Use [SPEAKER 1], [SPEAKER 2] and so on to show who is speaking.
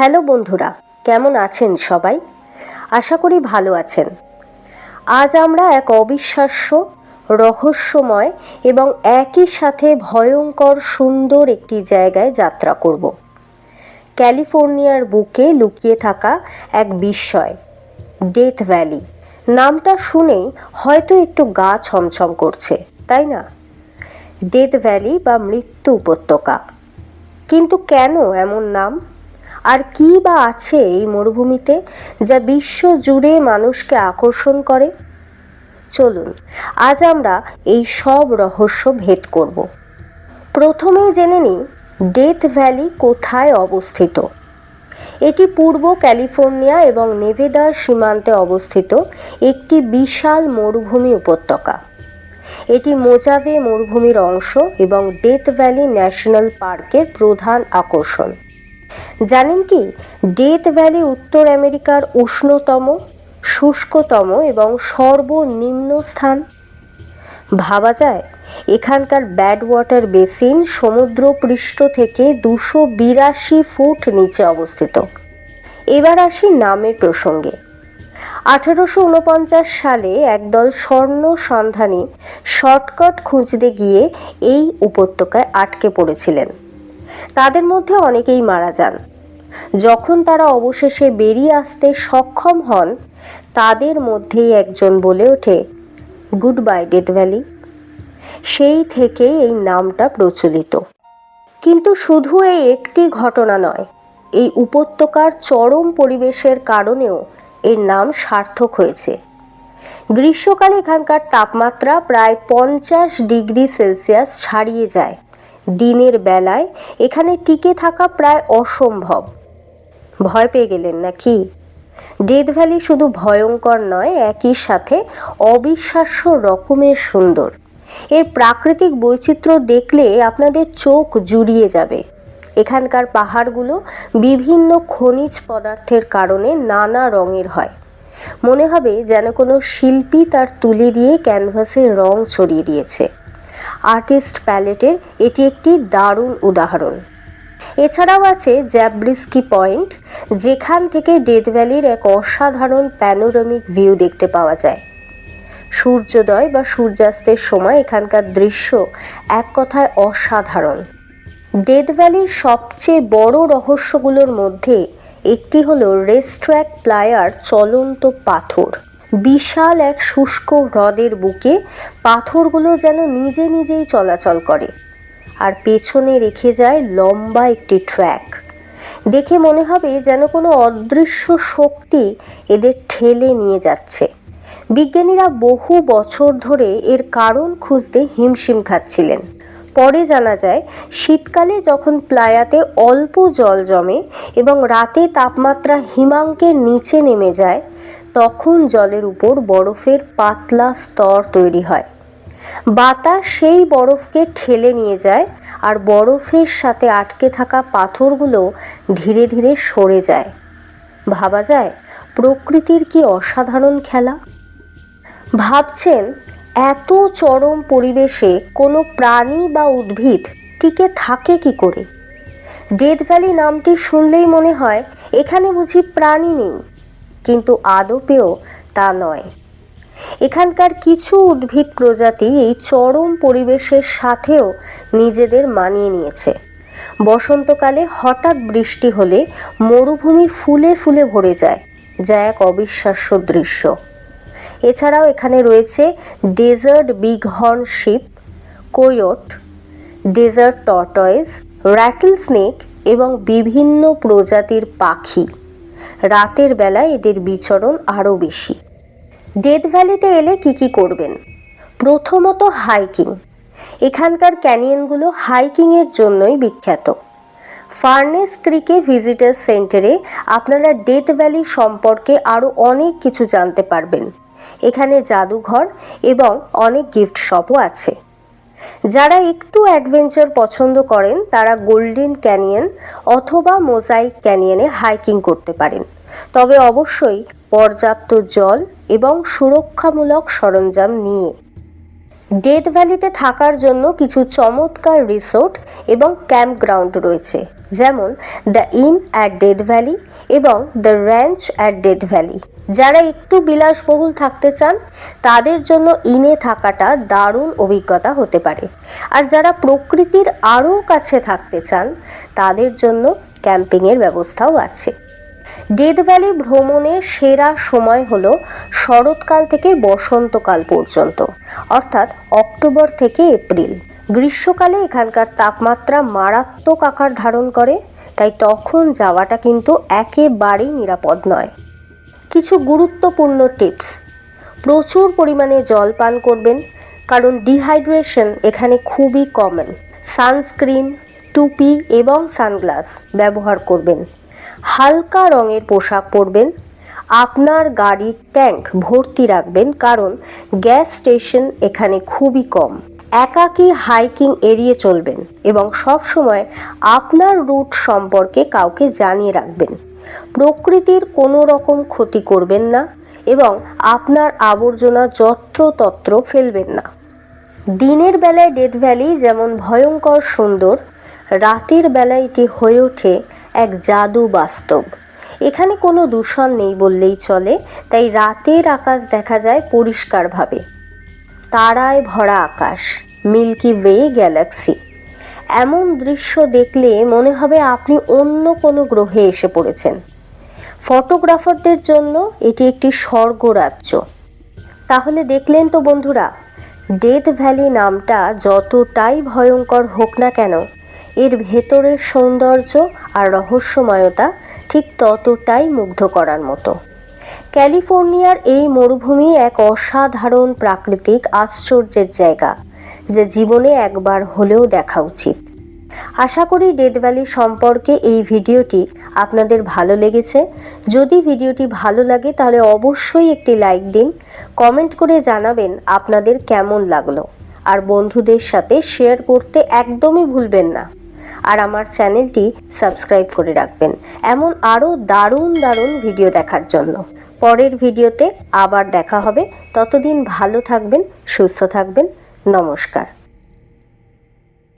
[SPEAKER 1] Hello বন্ধুরা, কেমন আছেন সবাই? আশা করি ভালো আছেন। আজ আমরা এক অবিশ্বাস্য, রহস্যময় এবং একই সাথে ভয়ঙ্কর, সুন্দর একটি জায়গায় যাত্রা করব। ক্যালিফোর্নিয়ার বুকে লুকিয়ে থাকা এক বিস্ময়, ডেথ ভ্যালি। নামটা শুনেই হয়তো একটু গা ছমছম করছে, তাই না? ডেথ ভ্যালি বা মৃত্যু উপত্যকা। কিন্তু কেন এমন নাম? আর কি বা আছে এই মরুভূমিতে যা বিশ্ব জুড়ে মানুষকে আকর্ষণ করে? চলুন, আজ আমরা এই সব রহস্য ভেদ করব। প্রথমেই জেনে নিই, ডেথ ভ্যালি কোথায় অবস্থিত? এটি পূর্ব ক্যালিফোর্নিয়া এবং নেভেদার সীমান্তে অবস্থিত একটি বিশাল মরুভূমি উপত্যকা। এটি মোজাভে মরুভূমির অংশ এবং ডেথ ভ্যালি ন্যাশনাল পার্কের প্রধান আকর্ষণ। জানেন কি? ডেথ ভ্যালি উত্তর আমেরিকার উষ্ণতম, শুষ্কতম এবং সর্বনিম্ন স্থান। ভাবা যায়, এখানকার ব্যাড ওয়াটার বেসিন সমুদ্র পৃষ্ঠ থেকে দুশো বিরাশি ফুট নিচে অবস্থিত। এবার আসি নামের প্রসঙ্গে। আঠারোশো উনপঞ্চাশ সালে একদল স্বর্ণ সন্ধানী শর্টকাট খুঁজতে গিয়ে এই উপত্যকায় আটকে পড়েছিলেন। তাদের মধ্যে অনেকেই মারা যান। যখন তারা অবশেষে বেরিয়ে আসতে সক্ষম হন, তাদের মধ্যেই একজন বলে ওঠে গুড বাই ডেথ ভ্যালি। সেই থেকে এই নামটা প্রচলিত। কিন্তু শুধু এই একটি ঘটনা নয়, এই উপত্যকার চরম পরিবেশের কারণেও এর নাম সার্থক হয়েছে। গ্রীষ্মকালে এখানকার তাপমাত্রা প্রায় পঞ্চাশ ডিগ্রি সেলসিয়াস ছাড়িয়ে যায়। দিনের বেলায়। এখানে টিকে থাকা প্রায় অসম্ভব। ভয় পেয়ে গেলেন নাকি? ডেথ ভ্যালি শুধু ভয়ঙ্কর নয়, একই সাথে অবিশ্বাস্য রকমের সুন্দর। এর প্রাকৃতিক বৈচিত্র্য দেখলে আপনাদের চোখ জুড়িয়ে যাবে। এখানকার পাহাড়গুলো বিভিন্ন খনিজ পদার্থের কারণে নানা রঙের হয়। মনে হবে যেন কোনো শিল্পী তার তুলি দিয়ে ক্যানভাসে রং ছড়িয়ে দিয়েছে। আর্টিস্ট প্যালেটের এটি একটি দারুণ উদাহরণ। এছাড়াও আছে জ্যাব্রিস্কি পয়েন্ট, যেখান থেকে ডেথ ভ্যালির এক অসাধারণ প্যানোরামিক ভিউ দেখতে পাওয়া যায়। সূর্যোদয় বা সূর্যাস্তের সময় এখানকার দৃশ্য এক কথায় অসাধারণ। ডেথ ভ্যালির সবচেয়ে বড় রহস্যগুলোর মধ্যে একটি হলো রেস্ট্র্যাক প্লায়ার চলন্ত পাথর। বিশাল এক শুষ্ক হ্রদের বুকে পাথরগুলো যেন নিজে নিজেই চলাচল করে আর পেছনে রেখে যায় লম্বা একটি ট্র্যাক। দেখে মনে হবে যেন কোনো অদৃশ্য শক্তি এদের ঠেলে নিয়ে যাচ্ছে। বিজ্ঞানীরা বহু বছর ধরে এর কারণ খুঁজতে হিমশিম খাচ্ছিলেন। পরে জানা যায়, শীতকালে যখন প্লায়াতে অল্প জল জমে এবং রাতে তাপমাত্রা হিমাঙ্কের নিচে নেমে যায় তখন জলের উপর বরফের পাতলা স্তর তৈরি হয়। বাতাস সেই বরফকে ঠেলে নিয়ে যায় আর বরফের সাথে আটকে থাকা পাথরগুলো ধীরে ধীরে সরে যায়। ভাবা যায়, প্রকৃতির কি অসাধারণ খেলা? ভাবছেন, এত চরম পরিবেশে কোনো প্রাণী বা উদ্ভিদ টিকে থাকে কি করে? ডেথ ভ্যালি নামটি শুনলেই মনে হয়, এখানে বুঝি প্রাণী নেই। কিন্তু আদপেও তা নয়। এখানকার কিছু উদ্ভিদ প্রজাতি এই চরম পরিবেশের সাথেও নিজেদের মানিয়ে নিয়েছে। বসন্তকালে হঠাৎ বৃষ্টি হলে মরুভূমি ফুলে ফুলে ভরে যায়, যা এক অবিশ্বাস্য দৃশ্য। এছাড়াও এখানে রয়েছে desert big horn sheep, coyote, desert tortoise rattle snake এবং বিভিন্ন প্রজাতির পাখি। রাতের বেলায় এদের বিচরণ আরও বেশি। ডেথ ভ্যালিতে এলে কি কি করবেন? প্রথমত হাইকিং এখানকার ক্যানিয়নগুলো হাইকিংয়ের জন্যই বিখ্যাত। ফার্নেস ক্রিকে ভিজিটার সেন্টারে আপনারা ডেথ ভ্যালি সম্পর্কে আরও অনেক কিছু জানতে পারবেন। এখানে জাদুঘর এবং অনেক গিফট শপও আছে। যারা একটু অ্যাডভেঞ্চার পছন্দ করেন, তারা গোল্ডেন ক্যানিয়ন অথবা মোজাইক ক্যানিয়নে হাইকিং করতে পারেন। তবে অবশ্যই পর্যাপ্ত জল এবং সুরক্ষামূলক সরঞ্জাম নিয়ে। ডেথ ভ্যালিতে থাকার জন্য কিছু চমৎকার রিসোর্ট এবং ক্যাম্প গ্রাউন্ড রয়েছে, যেমন the Inn at Death Valley এবং the Ranch at Death Valley যারা একটু বিলাসবহুল থাকতে চান, তাদের জন্য ইনে থাকাটা দারুণ অভিজ্ঞতা হতে পারে। আর যারা প্রকৃতির আরও কাছে থাকতে চান, তাদের জন্য ক্যাম্পিংয়ের ব্যবস্থাও আছে। ডেথ ভ্যালি ভ্রমণের সেরা সময় হল শরৎকাল থেকে বসন্তকাল পর্যন্ত, অর্থাৎ অক্টোবর থেকে এপ্রিল। গ্রীষ্মকালে এখানকার তাপমাত্রা মারাত্মক আকার ধারণ করে, তাই তখন যাওয়াটা কিন্তু একেবারেই নিরাপদ নয়। কিছু গুরুত্বপূর্ণ টিপস। প্রচুর পরিমাণে জল পান করবেন, কারণ ডিহাইড্রেশন এখানে খুবই কমন। সানস্ক্রিন, টুপি এবং সানগ্লাস ব্যবহার করবেন। হালকা রঙের পোশাক পরবেন। আপনার গাড়ির ট্যাঙ্ক ভর্তি রাখবেন, কারণ গ্যাস স্টেশন এখানে খুবই কম। একাকী হাইকিং এড়িয়ে চলবেন এবং সব সময় আপনার রুট সম্পর্কে কাউকে জানিয়ে রাখবেন। প্রকৃতির কোনো রকম ক্ষতি করবেন না এবং আপনার আবর্জনা যত্রতত্র ফেলবেন না। দিনের বেলায় ডেথ ভ্যালি যেমন ভয়ঙ্কর সুন্দর, রাতের বেলায় এটি হয়ে ওঠে এক জাদু বাস্তব। এখানে কোনো দূষণ নেই বললেই চলে, তাই রাতের আকাশ দেখা যায় পরিষ্কারভাবে। তারায় ভরা আকাশ মিল্কি ওয়ে গ্যালাক্সি এমন দৃশ্য দেখলে মনে হবে আপনি অন্য কোনো গ্রহে এসে পড়েছেন। ফটোগ্রাফারদের জন্য এটি একটি স্বর্গরাজ্য। তাহলে দেখলেন তো বন্ধুরা, ডেথ ভ্যালি নামটা যতটাই ভয়ঙ্কর হোক না কেন, এর ভেতরের সৌন্দর্য আর রহস্যময়তা ঠিক ততটাই মুগ্ধ করার মতো। ক্যালিফোর্নিয়ার এই মরুভূমি এক অসাধারণ প্রাকৃতিক আশ্চর্যের জায়গা। যে জীবনে একবার হলেও দেখা উচিত। আশা করি ডেথ ভ্যালি সম্পর্কে এই ভিডিওটি আপনাদের ভালো লেগেছে। যদি ভিডিওটি ভালো লাগে তাহলে অবশ্যই একটি লাইক দিন, কমেন্ট করে জানাবেন আপনাদের কেমন লাগল। আর বন্ধুদের সাথে শেয়ার করতে একদমই ভুলবেন না। আর আমার চ্যানেলটি সাবস্ক্রাইব করে রাখবেন এমন আরও দারুণ দারুণ ভিডিও দেখার জন্য। পরের ভিডিওতে আবার দেখা হবে। ততদিন ভালো থাকবেন, সুস্থ থাকবেন। নমস্কার।